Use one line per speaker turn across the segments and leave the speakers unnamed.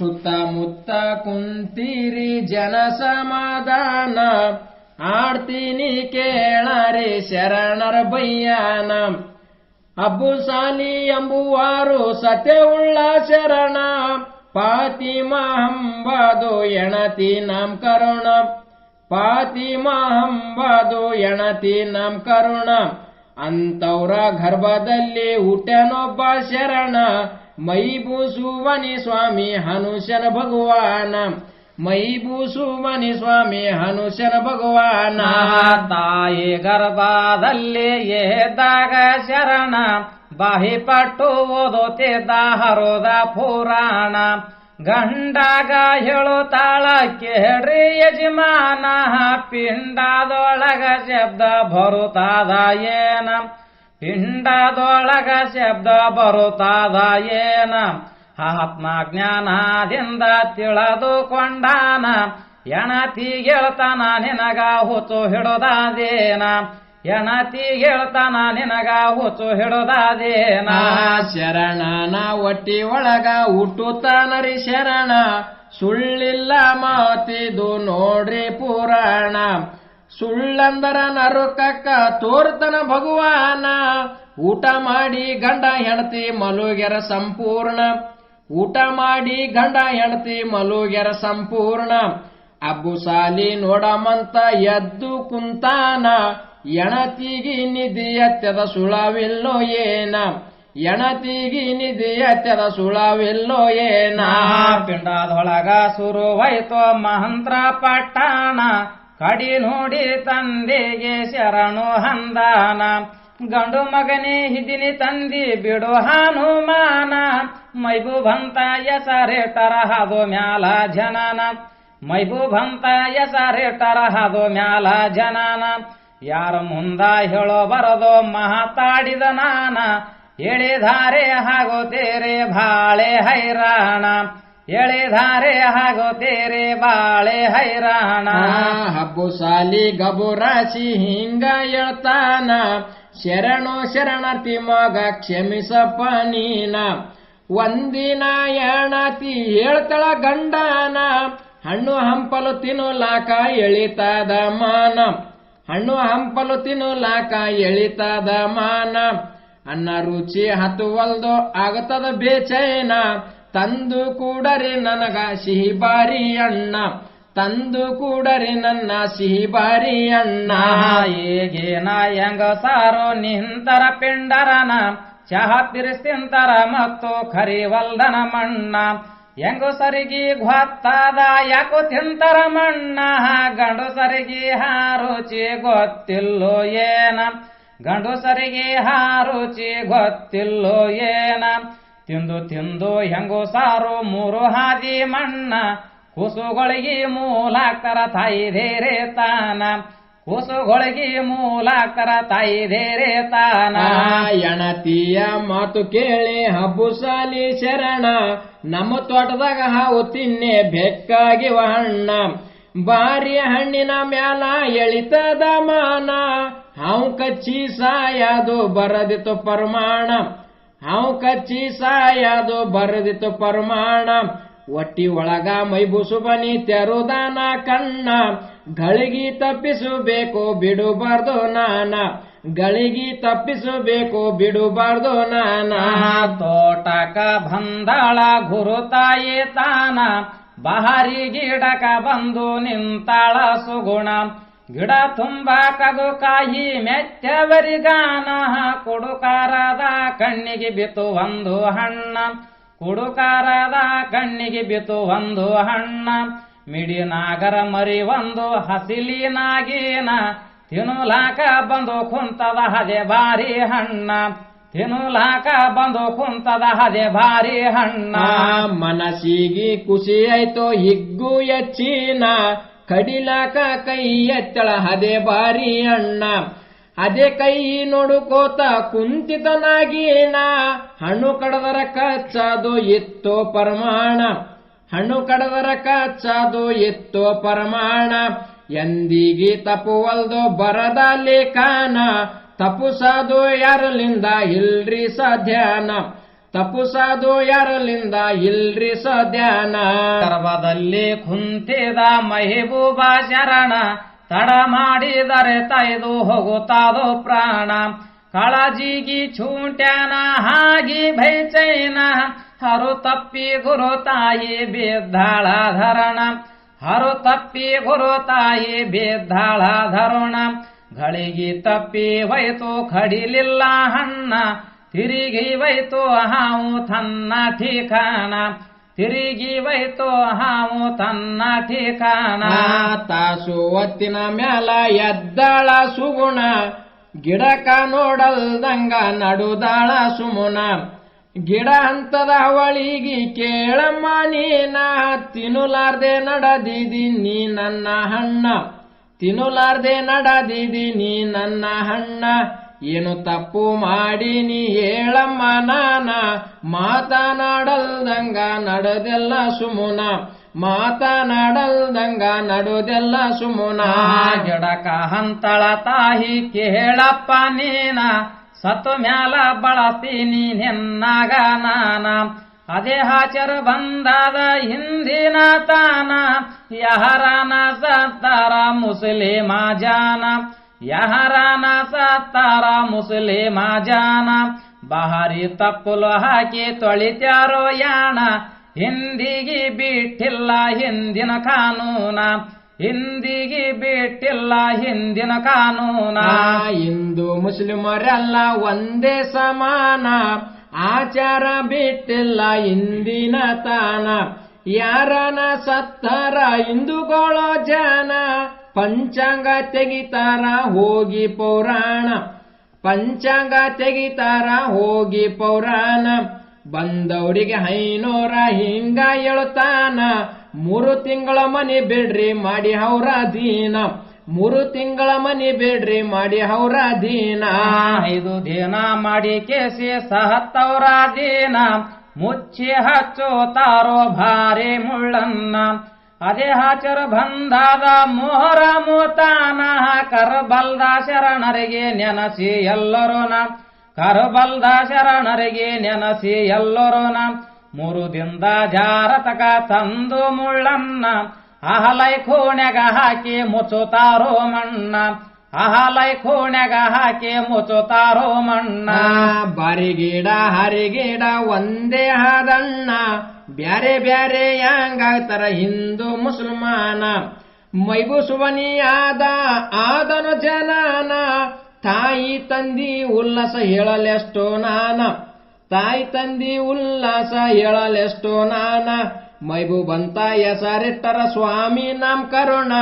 ಸುತ್ತಮುತ್ತ ಕುಂತೀರಿ ಜನ ಸಮಾಧಾನ ಆಡ್ತೀನಿ ಕೇಳರಿ ಶರಣರ ಬಯ್ಯಾನ ಅಬ್ಬು ಸಾಲಿ ಎಂಬುವಾರು ಸತ್ಯವುಳ್ಳ ಶರಣ. ಪಾತಿ ಮಹಂಬದು ಎಣತಿ ನಮ್ ಕರುಣ. ಪಾತಿ ಮಹಂಬದು ಎಣತಿ ನಮ್ ಕರುಣ. ಅಂತವ್ರ ಗರ್ಭದಲ್ಲಿ ಹುಟ್ಟನೊಬ್ಬ ಶರಣ. ಮೈಬೂಸುವನಿ ಸ್ವಾಮಿ ಹನುಷನ ಭಗವಾನ. ಮೈಬೂಸುವನಿ ಸ್ವಾಮಿ ಹನುಷನ ಭಗವಾನ.
ತಾಯಿ ಗರ್ಭದಲ್ಲಿ ಎದ್ದಾಗ ಶರಣ. ಬಾಹಿಪಟ್ಟು ಓದುತ್ತಿದ್ದ ಹರೋದ ಪುರಾಣ. ಗಂಡಾಗ ಹೇಳುತ್ತಾಳ, ಕೇಳ್ರಿ ಯಜಮಾನ. ಪಿಂಡದೊಳಗ ಶಬ್ದ ಬರುತ್ತಾದ ಏನ? ಪಿಂಡದೊಳಗ ಶಬ್ದ ಬರುತ್ತಾದ ಏನ? ಆತ್ಮ ಜ್ಞಾನದಿಂದ ತಿಳಿದುಕೊಂಡಾನ? ಎಣತಿ ಹೇಳ್ತಾನ ನಿನಗ ಹುಚ್ಚು ಹಿಡುದಾದೇನ? ಎಣತಿ ಹೇಳ್ತಾನ ನಿನಗ ಹುಚ್ಚು ಹಿಡುದಾದೇನ?
ಶರಣನ ಒಟ್ಟಿ ಒಳಗ ಹುಟ್ಟುತ್ತಾನರಿ ಶರಣ. ಸುಳ್ಳಿಲ್ಲ ಮಾತಿದು ನೋಡ್ರಿ ಪುರಾಣ. ಸುಳ್ಳಂದರ ನರುಕಕ್ಕ ತೋರ್ತನ ಭಗವಾನ. ಊಟ ಮಾಡಿ ಗಂಡ ಹೆಣತಿ ಮಲುಗೆರ ಸಂಪೂರ್ಣ. ಊಟ ಮಾಡಿ ಗಂಡ ಹೆಣತಿ ಮಲುಗೆರ ಸಂಪೂರ್ಣ. ಅಬ್ಬು ಸಾಲಿ ನೋಡಮಂತ ಎದ್ದು ಕುಂತಾನ. ಎಣತಿಗಿ ನಿಧಿ ಎತ್ತದ ಸುಳವಿಲ್ಲೋ ಏನ. ಎಣತಿಗಿ ನಿಧಿ ಎತ್ತದ ಸುಳವಿಲ್ಲೋ ಏನ.
ಪಿಂಡದೊಳಗ ಸುರುವಾಯ್ತೋ ಮಹಂತ್ರ ಪಟ್ಟಣ. ಕಡಿ ನೋಡಿ ತಂದೆಗೆ ಶರಣು ಹಂದಾನ. ಗಂಡು ಮಗನೇ ಹಿದಿನಿ ತಂದಿ ಬಿಡು ಹನುಮಾನ. ಮೈಬೂಬಂತ ಎಸರೇಟರ ಹಾದು ಮ್ಯಾಲ ಜನನ. ಮೈಬೂಬಂತ ಎಸರೇಟರ ಹಾದು ಮ್ಯಾಲ ಜನನ. ಯಾರ ಮುಂದ ಹೇಳೋ ಬರದು ಮಾತಾಡಿದ ನಾನ. ಹೇಳಿದಾರೆ ಹಾಗೋ ತೇರೆ ಬಾಳೆ ಹೈರಾಣ. ಎಳೆಧಾರೆ ಹಾಗೋತೇರೆ ಬಾಳೆ ಹೈರಾಣ.
ಹಬ್ಬು ಸಾಲಿ ಗಬು ರಾಶಿ ಹಿಂಗ ಹೇಳ್ತಾನ ಶರಣು ಶರಣತಿ ಮಗ ಕ್ಷಮಿಸಪ್ಪ ನೀನ. ಒಂದಿನ ಎಣತಿ ಹೇಳ್ತಳ ಗಂಡನ. ಹಣ್ಣು ಹಂಪಲು ತಿನ್ನುಲಾಕ ಎಳಿತದ ಮಾನ. ಹಣ್ಣು ಹಂಪಲು ತಿನ್ನುಲಾಕ ಎಳಿತದ ಮಾನ. ಅನ್ನ ರುಚಿ ಹತ್ತುವಲ್ದು ಆಗತದ ಬೇಚೈನ. ತಂದು ಕೂಡರಿ ನನಗ ಸಿಹಿ ಬಾರಿ ಅಣ್ಣ. ತಂದು ಕೂಡರೆ ನನ್ನ ಸಿಹಿ ಬಾರಿ ಅಣ್ಣ.
ಈಗೇನ ಹೆಂಗ ಸಾರು ನಿಂತರ ಪಿಂಡರನ. ಚಹ ತಿರ್ಸ್ತಿಂತರ ಮತ್ತು ಖರಿವಲ್ದನ ಮಣ್ಣ. ಹೆಂಗು ಸರಿಗಿ ಗೊತ್ತಾದ ಯಾಕೋ ತಿಂತರ ಮಣ್ಣ. ಗಂಡು ಸರಿಗಿ ಹಾರುಚಿ ಗೊತ್ತಿಲ್ಲೋ ಏನ. ಗಂಡು ಸರಿಗೆ ಹಾರುಚಿ ಗೊತ್ತಿಲ್ಲೋ ಏನ. ತಿಂದು ತಿಂದು ಹೆಂಗೋ ಸಾರು ಮೂರು ಹಾದಿ ಮಣ್ಣ, ಕೂಸುಗಳಿಗೆ ಮೂಲಾಕ್ತರ ತಾಯಿ ಧೇರೆ ತಾನ. ಕುಸುಗಳಿಗೆ ಮೂಲಾಕ್ತರ ತಾಯಿ ಧೇರೆ ತಾನ.
ಎಣತಿಯ ಮಾತು ಕೇಳಿ ಹಬ್ಬು ಸಾಲಿ ಶರಣ, ನಮ್ಮ ತೋಟದಾಗ ಹಾವು ತಿನ್ನೆ ಬೆಕ್ಕಾಗಿವ ಹಣ್ಣ. ಬಾರಿಯ ಹಣ್ಣಿನ ಮ್ಯಾಲ ಎಳಿತದ ಮಾನ, ಹಾವು ಕಚ್ಚಿ ಸಾಯದು ಬರದಿತ್ತು ಪರಮಾಣ. ಹಾವು ಕಚ್ಚಿ ಸಾಯದು ಬರದಿತ್ತು ಪರಮಾಣ. ಒಟ್ಟಿ ಒಳಗ ಮೈಬುಸು ಬನಿ ತೆರುದಾನ ಕಣ್ಣ. ಗಳಿಗಿ ತಪ್ಪಿಸಬೇಕು ಬಿಡಬಾರ್ದು ನಾನ. ಗಳಿಗಿ ತಪ್ಪಿಸಬೇಕು ಬಿಡಬಾರ್ದು ನಾನ.
ತೋಟಕ ಬಂದಾಳ ಗುರುತಾಯಿ ತಾನ. ಬಹಾರಿ ಗಿಡಕ ಬಂದು ನಿಂತಾಳ ಸುಗುಣ. ಗಿಡ ತುಂಬ ಕಗುಕಾಯಿ ಮೆಚ್ಚವರಿಗಾನ ಕುಡುಕಾರದ ಕಣ್ಣಿಗೆ ಬಿತ್ತು ಒಂದು ಹಣ್ಣ. ಕುಡುಕಾರದ ಕಣ್ಣಿಗೆ ಬಿತ್ತು ಒಂದು ಹಣ್ಣ. ಮಿಡಿನಾಗರ ಮರಿ ಒಂದು ಹಸಿಲಿನಾಗೀನ. ತಿನ್ನುಲಾಕ ಬಂದು ಕುಂತದ ಹದೆ ಬಾರಿ ಹಣ್ಣ. ತಿನ್ನುಲಾಕ ಬಂದು ಕುಂತದ ಹದೆ ಭಾರಿ ಹಣ್ಣ.
ಮನಸ್ಸಿಗೆ ಖುಷಿ ಆಯ್ತು, ಹಿಗ್ಗು ಎಚ್ಚಿನ ಕಡಿಲಾಕ ಕೈ ಎತ್ತಳ, ಹದೆ ಬಾರಿ ಅಣ್ಣ. ಅದೇ ಕೈ ನೋಡುಕೋತ ಕುಂತಿತನಾಗೀನ ಹಣ್ಣು ಕಡದರ ಕಚ್ಚಾದು ಎತ್ತೋ ಪರಮಾಣ. ಹಣ್ಣು ಕಡದರ ಕಚ್ಚಾದು ಎತ್ತೋ ಪರಮಾಣ. ಎಂದಿಗೆ ತಪ್ಪುವಲ್ದು ಬರದ ತಪ್ಪು ಸಾಧು ಯಾರಲಿಂದ ಇಲ್ರಿ ಸಾಧ್ಯನ. ತಪುಸಾದು ಯಾರಲಿಂದ ಇಲ್ರಿ ಸದ್ಯಾನ?
ಗರ್ಭದಲ್ಲಿ ಕುಂತಿದ ಮಹಿಬೂಬ ಶರಣ, ತಡ ಮಾಡಿದರೆ ತೈದು ಹೋಗುತ್ತಾದೋ ಪ್ರಾಣ. ಕಾಳಜಿಗಿ ಚೂಂಟ್ಯಾನ, ಹಾಗಿ ಭೈಚೈನ, ಹರು ತಪ್ಪಿ ಗುರು ತಾಯಿ ಬಿದ್ದಾಳ ಧರಣ. ಹರು ತಪ್ಪಿ ಗುರು ತಾಯಿ ಬಿದ್ದಾಳ ಧರುಣ. ಗಳಿಗೆ ತಪ್ಪಿ ಹೋಯ್ತು, ಕಡಿಲಿಲ್ಲ ಹಣ್ಣ. ತಿರುಗಿ ವೈತು ಹಾವು ತನ್ನ ಠಿಕಾಣ ತಿರುಗಿವೈತೋ ಹಾವು ತನ್ನ ಠಿಕಾಣ
ತಾಸು ಒತ್ತಿನ ಮ್ಯಾಲ ಎದ್ದಳ ಸುಗುಣ. ಗಿಡಕ ನೋಡಲ್ದಂಗ ನಡುದಾಳ ಸುಮುನ. ಗಿಡ ಹಂತದ ಅವಳಿಗಿ ಕೇಳಮ್ಮ, ನೀನ ತಿನ್ನುಲಾರ್ದೆ ನಡದಿದಿ, ನೀ ನನ್ನ ಹಣ್ಣ ತಿನ್ನುಲಾರ್ದೆ ನಡದಿದಿ, ನೀ ನನ್ನ ಹಣ್ಣ ಏನು ತಪ್ಪು ಮಾಡಿ ನೀ ಹೇಳಮ್ಮ ನಾನ? ಮಾತನಾಡಲ್ದಂಗ ನಡೆದೆಲ್ಲ ಸುಮುನ. ಮಾತನಾಡಲ್ದಂಗ ನಡೆದೆಲ್ಲ ಸುಮುನ.
ಗಿಡಕ ಹಂತಳ ತಾಯಿ ಕೇಳಪ್ಪ ನೀನ. ಸತ್ತು ಮ್ಯಾಲ ಬಳಸ್ತೀನಿ ನಿನ್ನಾಗ ನಾನ. ಅದೇ ಹಾಚರ ಬಂದಾದ ಹಿಂದಿನ ತಾನ. ಯಹರನ ಸತ್ತಾರ ಮುಸ್ಲಿಮ ಜಾನ. ಯಹರನ ಸತ್ತಾರ ಮುಸ್ಲಿಮ ಜಾನ, ಬಹಾರಿ ತಪ್ಪಲು ಹಾಕಿ ತೊಳಿತ್ಯಾರೋ ಯಾಣ, ಹಿಂದಿಗೆ ಬಿಟ್ಟಿಲ್ಲ ಹಿಂದಿನ ಕಾನೂನ, ಹಿಂದಿಗೆ ಬಿಟ್ಟಿಲ್ಲ ಹಿಂದಿನ ಕಾನೂನ.
ಹಿಂದೂ ಮುಸ್ಲಿಮರೆಲ್ಲ ಒಂದೇ ಸಮಾನ, ಆಚಾರ ಬಿಟ್ಟಿಲ್ಲ ಹಿಂದಿನ ತಾನ. ಯಾರನ ಸತ್ತರ ಹಿಂದೂಗಳು ಜನ ಪಂಚಾಂಗ ತೆಗಿತಾರ ಹೋಗಿ ಪೌರಾಣ. ಪಂಚಾಂಗ ತೆಗಿತಾರ ಹೋಗಿ ಪೌರಾಣ. ಬಂದವರಿಗೆ ಐನೂರ ಹಿಂಗ ಹೇಳ್ತಾನ. ಮೂರು ತಿಂಗಳ ಮನಿ ಬಿಡ್ರಿ ಮಾಡಿ ಹೌರ ದೀನ. ಮೂರು ತಿಂಗಳ ಮನಿ ಬಿಡ್ರಿ ಮಾಡಿ ಹೌರ ದೀನ.
ಐದು ದಿನ ಮಾಡಿ ಕೇಸಿ ಸಹತ್ತವರ ದೀನ. ಮುಚ್ಚಿ ಹಚ್ಚೋತಾರೋ ಭಾರಿ ಮುಳ್ಳನ್ನ. ಅದೇ ಹಾಚರ ಬಂದಾದ ಮೋಹರ ಮೂತಾನ ಕರಬಲ್ದ ಶರಣರಿಗೆ ನೆನಸಿ ಎಲ್ಲರೂ ನ ಕರಬಲ್ದ ಶರಣರಿಗೆ ನೆನಸಿ ಎಲ್ಲರೋನ. ಮೂರು ದಿಂದ ಜಾರತಕ ತಂದು ಮುಳ್ಳನ್ನ, ಅಹಲೈ ಖೋಣ್ಯಾಗ ಹಾಕಿ ಮುಚ್ಚುತ್ತಾರೋ ಮಣ್ಣ. ಅಹಲೈ ಖೋಣ್ಯಾಗ ಹಾಕಿ ಮುಚ್ಚುತ್ತಾರೋ ಮಣ್ಣ.
ಬರಿಗಿಡ, ಹರಿಗಿಡ ಒಂದೇ ಹಾದಣ್ಣ ಬ್ಯಾರೆ ಬ್ಯಾರೆ ಯಾಂಗಾಗ್ತಾರ ಹಿಂದೂ ಮುಸಲ್ಮಾನ. ಮೈಬುಸುವನಿ ಆದ, ಆದನು ಜನಾನ. ತಾಯಿ ತಂದಿ ಉಲ್ಲಾಸ ಹೇಳಲೆಷ್ಟೋ ನಾನ. ತಾಯಿ ತಂದಿ ಉಲ್ಲಾಸ ಹೇಳಲೆಷ್ಟೋ ನಾನ. ಮೈಬೂಬಂತ ಹೆಸರಿಟ್ಟರ ಸ್ವಾಮಿ, ನಮ್ ಕರುಣ.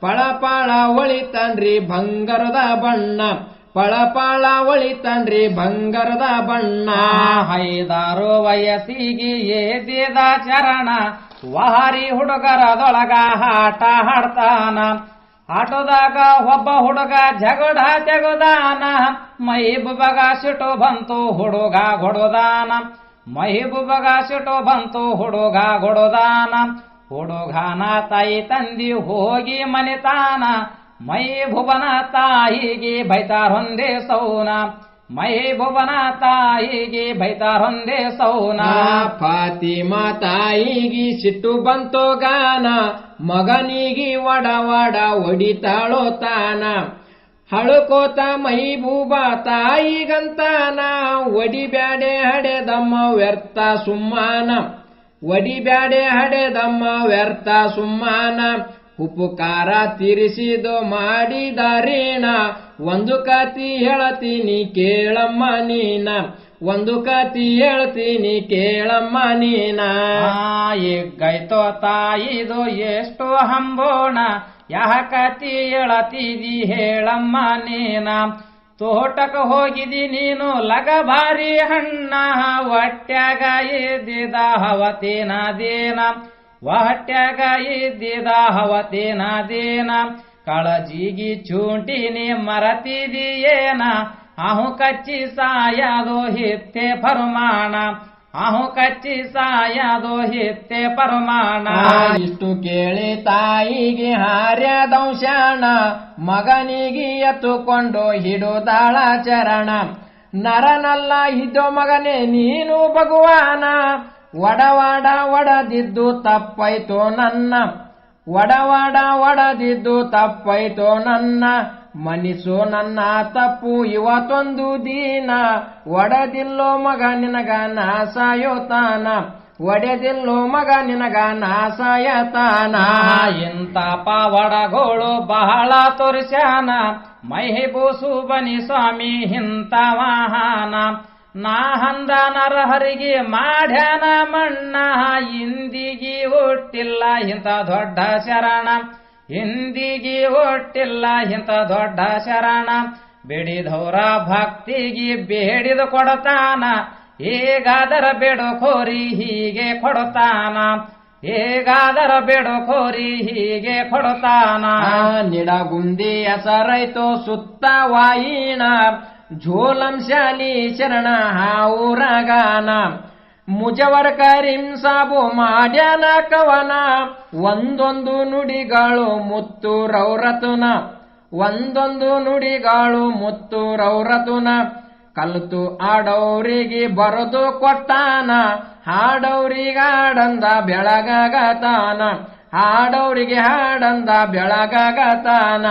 ಪಳ ಪಳ ಒಳಿತನ್ರಿ ಬಂಗಾರದ ಬಣ್ಣ. ಪಳಪಾಳ ಒಳಿತನ್ರಿ ಬಂಗಾರದ ಬಣ್ಣ.
ಐದಾರು ವಯಸ್ಸಿಗೆ ಏದಿದ ಚರಣ ವಾರಿ ಹುಡುಗರದೊಳಗ ಆಟ ಹಾಡ್ತಾನ ಆಟೋದಾಗ ಒಬ್ಬ ಹುಡುಗ ಜಗಡ ತೆಗುದಾನ ಮೈಬುಬಗ ಸಿಟು ಬಂತು, ಹುಡುಗ ಗೊಡುದಾನ. ಮೈಬುಬಗ ಸಿಟು ಬಂತು, ಹುಡುಗ ಗೊಡುದಾನ. ಹುಡುಗನ ತಾಯಿ ತಂದಿ ಹೋಗಿ ಮನಿತಾನ. ಮೈ ಭುವನ ತಾಯಿಗೆ ಬೈತಾರೊಂದೇ ಸೌನ. ಮೈ ಭುವನ ತಾಯಿಗೆ ಬೈತಾರೊಂದೇ ಸೌನ.
ಫಾತಿಮಾ ತಾಯಿಗೆ ಸಿಟ್ಟು ಬಂತೋ ಗಾನ. ಮಗನಿಗೆ ವಡ ವಡ ಒಡಿತಾಳೋ ತಾನ. ಹಳುಕೋತ ಮೈಬೂಬ ತಾಯಿಗಂತಾನ. ಒಡಿಬ್ಯಾಡೆ ಹಡೆದಮ್ಮ ವ್ಯರ್ಥ ಸುಮ್ಮಾನ. ಒಡಿಬ್ಯಾಡೆ ಹಡೆದಮ್ಮ ವ್ಯರ್ಥ ಸುಮ್ಮಾನ. ಉಪಕಾರ ತೀರಿಸಿದು ಮಾಡಿದಾರೇಣ? ಒಂದು ಕತಿ ಹೇಳತೀನಿ ಕೇಳಮ್ಮ ನೀನ. ಒಂದು ಕತಿ ಹೇಳ್ತೀನಿ ಕೇಳಮ್ಮ ನೀನ.
ಈಗೈತೋ ತಾಯಿದು ಎಷ್ಟು ಹಂಬೋಣ. ಯಾಕತಿ ಹೇಳತಿದಿ ಹೇಳಮ್ಮ ನೀನ. ತೋಟಕ ಹೋಗಿದಿ ನೀನು ಲಗಬಾರಿ ಹಣ್ಣ ಹೊಟ್ಯಾಗ ಎದ್ದಿದ ಹವತಿನ ದೇನ. ಹೊಟ್ಯಾಗ ಇದ್ದಿದ ಹವತಿನ ದೇನ, ಕಳಜಿಗಿ ಚೂಂಟಿನಿ ಮರತಿದಿಯೇನ ಅಹು ಕಚ್ಚಿ ಸಾಯದೋ ಹಿತ್ತೆ ಪರಮಾಣ ಅಹು ಕಚ್ಚಿ ಸಾಯದೋ ಹಿತ್ತೆ ಪರಮಾಣ.
ಇಷ್ಟು ಕೇಳಿ ತಾಯಿಗೆ ಹಾರ್ಯದಂಶಾಣ, ಮಗನಿಗೆ ಎತ್ತುಕೊಂಡು ಹಿಡುದಾಳ ಚರಣ. ನರನಲ್ಲ ಇದ್ದೋ ಮಗನೇ ನೀನು ಭಗವಾನ ಒಡವಾಡ ಒಡದಿದ್ದು ತಪ್ಪೈತೋ ನನ್ನ. ಒಡವಾಡ ಒಡದಿದ್ದು ತಪ್ಪೈತೋ ನನ್ನ. ಮನಿಸು ನನ್ನ ತಪ್ಪು ಇವತ್ತೊಂದು ದಿನ. ಒಡದಿಲ್ಲೋ ಮಗ ನಿನಗ ನಾಸಾಯೋತಾನ ಒಡೆದಿಲ್ಲೋ ಮಗ ನಿನಗ ನಾಸಾಯತಾನ
ಇಂತ ಪಾವಡಗೋಳು ಬಹಳ ತೋರಿಸ್ಯಾನ. ಮೈಬೂಸು ಬನಿ ಸ್ವಾಮಿ ಹಿಂತ ವಾಹನ. ನಾ ಹಂದ ನರಹರಿಗೆ ಮಾಡ್ಯಾನ ಮಣ್ಣ, ಇಂದಿಗಿ ಹುಟ್ಟಿಲ್ಲ ಇಂಥ ದೊಡ್ಡ ಶರಣ. ಇಂದಿಗಿ ಹುಟ್ಟಿಲ್ಲ ಇಂಥ ದೊಡ್ಡ ಶರಣ. ಬಿಡಿದವರ ಭಕ್ತಿಗೆ ಬೇಡಿದು ಕೊಡತಾನ, ಹೇಗಾದರ ಬೇಡು ಖೋರಿ ಹೀಗೆ ಕೊಡತಾನ. ಹೇಗಾದರ ಬೇಡು ಖೋರಿ ಹೀಗೆ ಕೊಡತಾನ.
ನಿಡಗುಂದಿ ಹೆಸರೈತು ಸುತ್ತ ವಾಯಿಣ ಝೋಲಂ ಶಾಲಿ ಶರಣ ಹಾವುರಗಾನ ಮುಜವರ ಕರಿಂ ಸಾಬು ಮಾಡ್ಯಾನ ಕವನ. ಒಂದೊಂದು ನುಡಿಗಳು ಮುತ್ತು ರೌರತುನ. ಒಂದೊಂದು ನುಡಿಗಳು ಮುತ್ತು ರೌರತುನ. ಕಲ್ತು ಆಡೋರಿಗೆ ಬರದು ಕೊಟ್ಟಾನ. ಹಾಡೋರಿಗಾಡಂದ ಬೆಳಗಾಗತಾನ. ಹಾಡೋರಿಗೆ ಹಾಡಂದ ಬೆಳಗಾಗತಾನ.